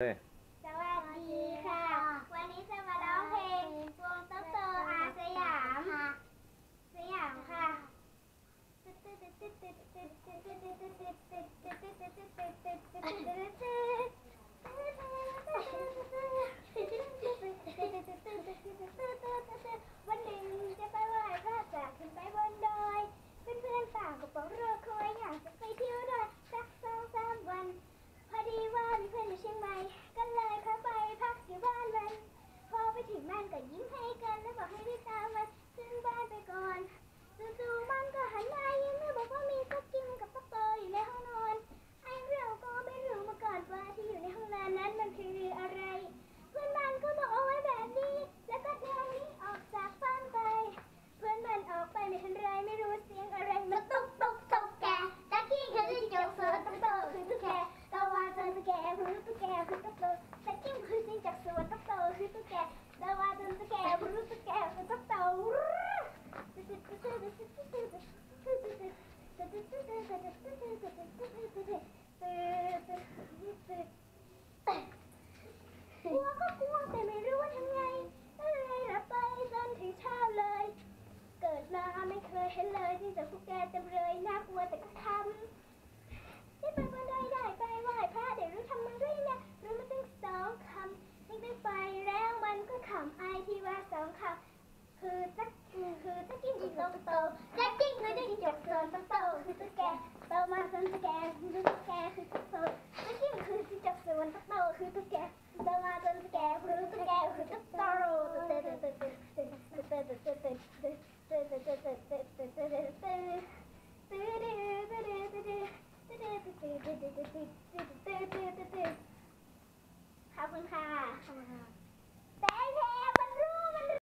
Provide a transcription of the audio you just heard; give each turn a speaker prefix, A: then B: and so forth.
A: สวัสดีค่ะ วันนี้จะมาร้องเพลงวงเต๊อกเตออาสยามค่สยามค่ะ ก่อนฤดูมันก็หาไม่เคยเห็นเลยที่จะพวกแกจำเลยน่ากลัวแต่ก็ทำที่ไปบนดได้ไปไหว้พระเดี๋ยวรู้ทำมันด้วยนะรู้มาตั้งสองคำยิ่งได้ไปแล้วมันก็ขำไอที่ว่าสองคำคือตักคือตักกินอีกโตโตแจ็คกิ้งคือได้กินจบโซนโตโตคือตุ๊กแกโตมาโซนตุ๊แก